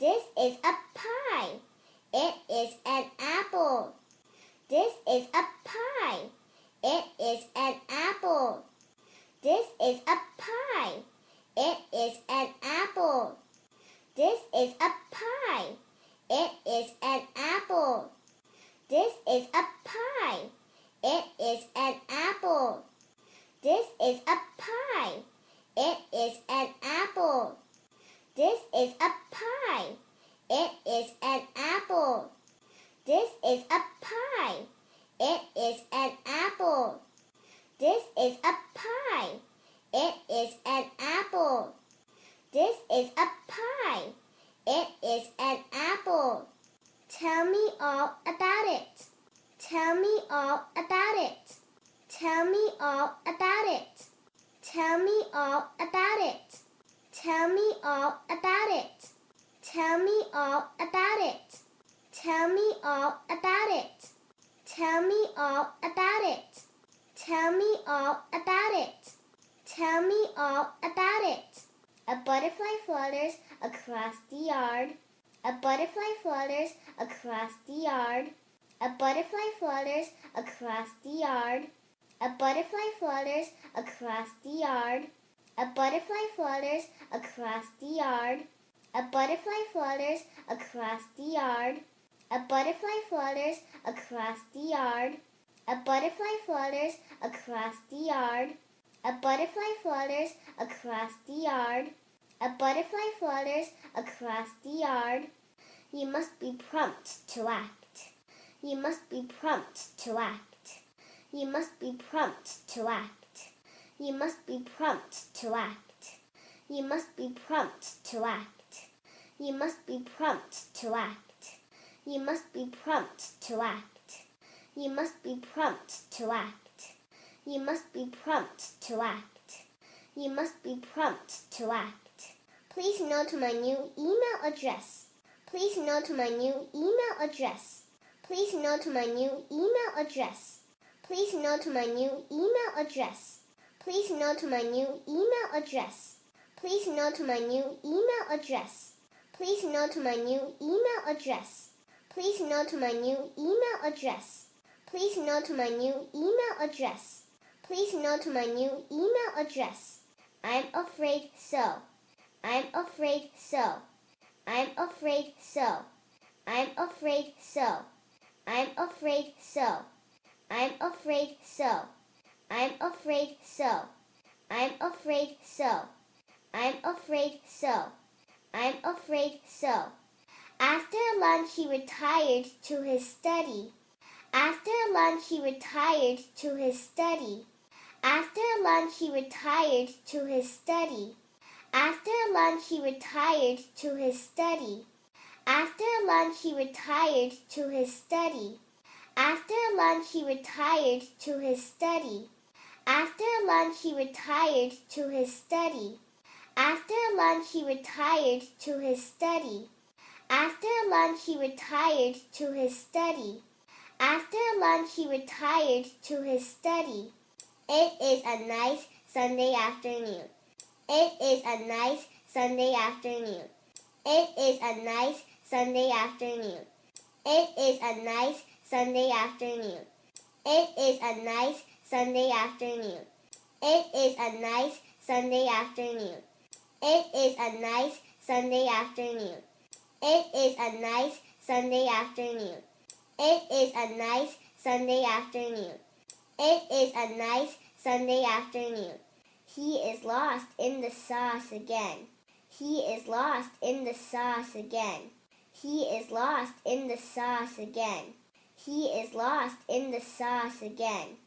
This is a pie. It is an apple. This is a pie. It is an apple. This is a pie. It is an apple. This is a pie. It is an apple. This is a pie. It is an apple. This is a pie. It is an apple. This is a pie. It is an apple. This is a pie. It is an apple. This is a pie. It is an apple. This is a pie. It is an apple. Tell me all about it. Tell me all about it. Tell me all about it. Tell me all about it. Tell me all about it. Tell me all about it. Tell me all about it. Tell me all about it. Tell me all about it. Tell me all about it. A butterfly flutters across the yard. A butterfly flutters across the yard. A butterfly flutters across the yard. A butterfly flutters across the yard. A butterfly flutters across the yard. A butterfly flutters across the yard. A butterfly flutters across the yard. A butterfly flutters across the yard. A butterfly flutters across the yard. A butterfly flutters across the yard. You must be prompt to act. You must be prompt to act. You must be prompt to act. You must be prompt to act. You must be prompt to act. You must be prompt to act. You must be prompt to act. You must be prompt to act. You must be prompt to act. You must be prompt to act. Please note my new email address. Please note my new email address. Please note my new email address. Please note my new email address. Please note my new email address. Please note my new email address. Please note my new email address. Please note my new email address. Please note my new email address. Please note my new email address. I'm afraid so. I'm afraid so. I'm afraid so. I'm afraid so. I'm afraid so. I'm afraid so. I'm afraid so. I'm afraid so. I'm afraid so. I'm afraid so. After lunch, he retired to his study. After lunch, he retired to his study. After lunch, he retired to his study. After lunch, he retired to his study. After lunch, he retired to his study. After lunch, he retired to his study. After lunch, he retired to his study. After lunch, he retired to his study. After lunch, he retired to his study. After lunch, he retired to his study. It is a nice Sunday afternoon. It is a nice Sunday afternoon. It is a nice Sunday afternoon. It is a nice Sunday afternoon. It is a nice Sunday afternoon. It is a nice Sunday afternoon. It is a nice Sunday afternoon. It is a nice Sunday afternoon. It is a nice Sunday afternoon. It is a nice Sunday afternoon. He is lost in the sauce again. He is lost in the sauce again. He is lost in the sauce again. He is lost in the sauce again.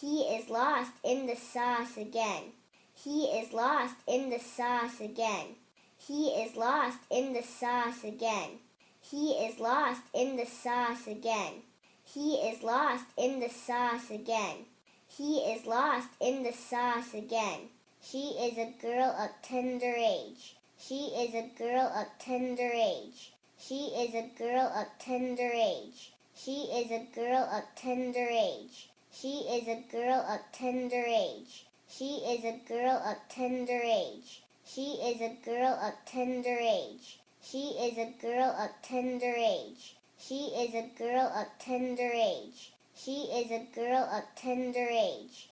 He is lost in the sauce again. He is lost in the sauce again. He is lost in the sauce again. He is lost in the sauce again. He is lost in the sauce again. He is lost in the sauce again. She is a girl of tender age. She is a girl of tender age. She is a girl of tender age. She is a girl of tender age. She is a girl of tender age. She is a girl of tender age. She is a girl of tender age. She is a girl of tender age. She is a girl of tender age. She is a girl of tender age.